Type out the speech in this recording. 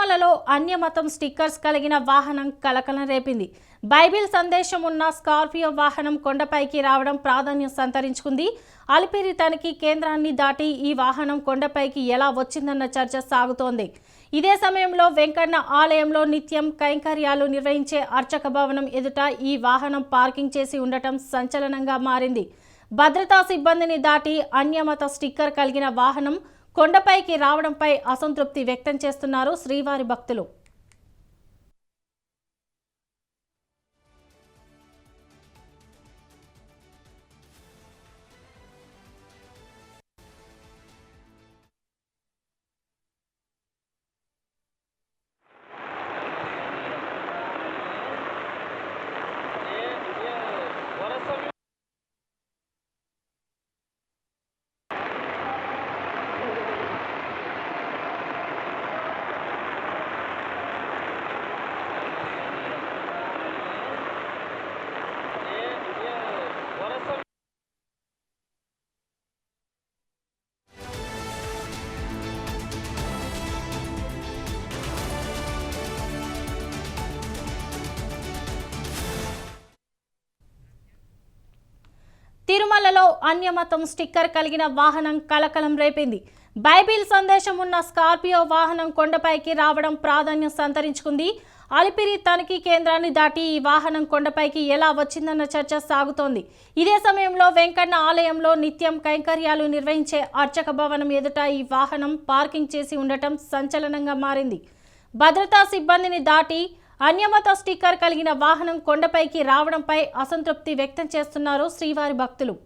తిరుమలలో అన్యమతం స్టిక్కర్స్ కలిగిన వాహనం కలకలం రేపింది. బైబిల్ సందేశం ఉన్న స్కార్పియో వాహనం కొండపైకి రావడం ప్రాధాన్యం సంతరించుకుంది. అలిపిరి తనిఖీ కేంద్రాన్ని దాటి ఈ వాహనం కొండపైకి ఎలా వచ్చిందన్న చర్చ సాగుతోంది. ఇదే సమయంలో వెంకన్న ఆలయంలో నిత్యం కైంకర్యాలు నిర్వహించే అర్చక భవనం ఎదుట ఈ వాహనం పార్కింగ్ చేసి ఉండటం సంచలనంగా మారింది. భద్రతా సిబ్బందిని దాటి అన్యమత స్టిక్కర్ కలిగిన వాహనం కొండపైకి రావడంపై అసంతృప్తి వ్యక్తం చేస్తున్నారు శ్రీవారి భక్తులు. అన్యమతం స్టిక్కర్ కలిగిన వాహనం కలకలం రేపింది. బైబిల్ సందేశం ఉన్న స్కార్పియో వాహనం కొండపైకి రావడం ప్రాధాన్యం సంతరించుకుంది. అలిపిరి తనిఖీ కేంద్రాన్ని దాటి ఈ వాహనం కొండపైకి ఎలా వచ్చిందన్న చర్చ సాగుతోంది. ఇదే సమయంలో వెంకన్న ఆలయంలో నిత్యం కైంకర్యాలు నిర్వహించే అర్చక భవనం ఎదుట ఈ వాహనం పార్కింగ్ చేసి ఉండటం సంచలనంగా మారింది. భద్రతా సిబ్బందిని దాటి అన్యమత స్టిక్కర్ కలిగిన వాహనం కొండపైకి రావడంపై అసంతృప్తి వ్యక్తం చేస్తున్నారు శ్రీవారి భక్తులు.